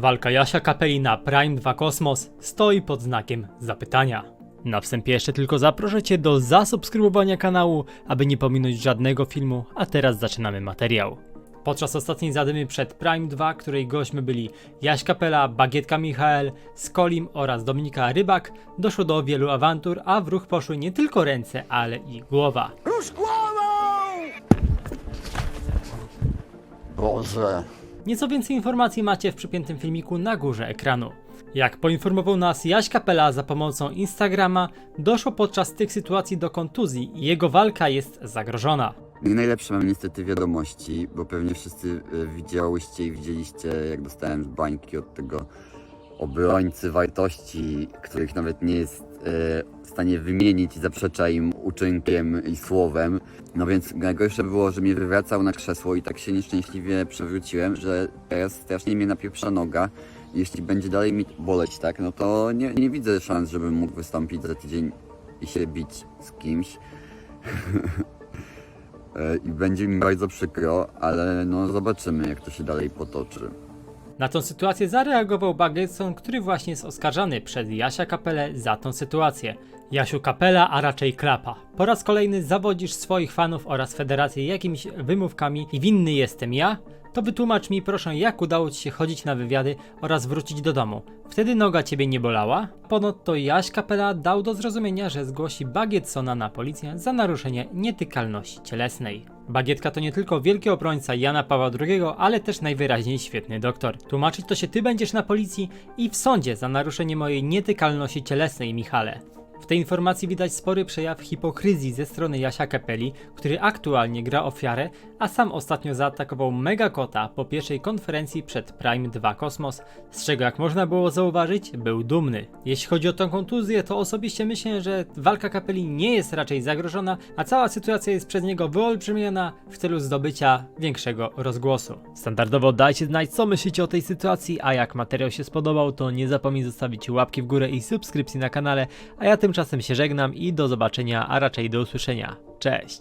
Walka Jasia Kapeli na Prime 2 Kosmos stoi pod znakiem zapytania. Na wstępie jeszcze tylko zaproszę Cię do zasubskrybowania kanału, aby nie pominąć żadnego filmu, a teraz zaczynamy materiał. Podczas ostatniej zadymy przed Prime 2, której gośćmi byli Jaś Kapela, Bagietka Michael, Skolim oraz Dominika Rybak, doszło do wielu awantur, a w ruch poszły nie tylko ręce, ale i głowa. Rusz głową! Boże. Nieco więcej informacji macie w przypiętym filmiku na górze ekranu. Jak poinformował nas Jaś Kapela za pomocą Instagrama, doszło podczas tych sytuacji do kontuzji i jego walka jest zagrożona. Nie najlepsze mam niestety wiadomości, bo pewnie wszyscy e, widziałyście i widzieliście, jak dostałem z bańki od tego obrońcy wartości, których nawet nie jest e, w stanie wymienić i zaprzecza im uczynkiem i słowem. No więc najgorsze było, że mnie wywracał na krzesło i tak się nieszczęśliwie przewróciłem, że teraz strasznie mnie napieprza noga. Jeśli będzie dalej mi boleć, tak, no to nie, nie widzę szans, żebym mógł wystąpić za tydzień i się bić z kimś. E, I będzie mi bardzo przykro, ale no zobaczymy, jak to się dalej potoczy. Na tą sytuację zareagował Bagetson, który właśnie jest oskarżany przez Jasia Kapelę za tą sytuację. Jasiu Kapela, a raczej Klapa. Po raz kolejny zawodzisz swoich fanów oraz federację jakimiś wymówkami i winny jestem ja? To wytłumacz mi proszę, jak udało ci się chodzić na wywiady oraz wrócić do domu. Wtedy noga ciebie nie bolała? Ponadto Jaś Kapela dał do zrozumienia, że zgłosi Bagetsona na policję za naruszenie nietykalności cielesnej. Bagietka to nie tylko wielki obrońca Jana Pawła II, ale też najwyraźniej świetny doktor. Tłumaczyć to się ty będziesz na policji i w sądzie za naruszenie mojej nietykalności cielesnej, Michale. W tej informacji widać spory przejaw hipokryzji ze strony Jasia Kapeli, który aktualnie gra ofiarę, a sam ostatnio zaatakował Megakota po pierwszej konferencji przed Prime 2 Kosmos, z czego jak można było zauważyć, był dumny. Jeśli chodzi o tą kontuzję, to osobiście myślę, że walka Kapeli nie jest raczej zagrożona, a cała sytuacja jest przez niego wyolbrzymiona w celu zdobycia większego rozgłosu. Standardowo dajcie znać, co myślicie o tej sytuacji, a jak materiał się spodobał, to nie zapomnij zostawić łapki w górę i subskrypcji na kanale, a ja tymczasem się żegnam i do zobaczenia, a raczej do usłyszenia. Cześć!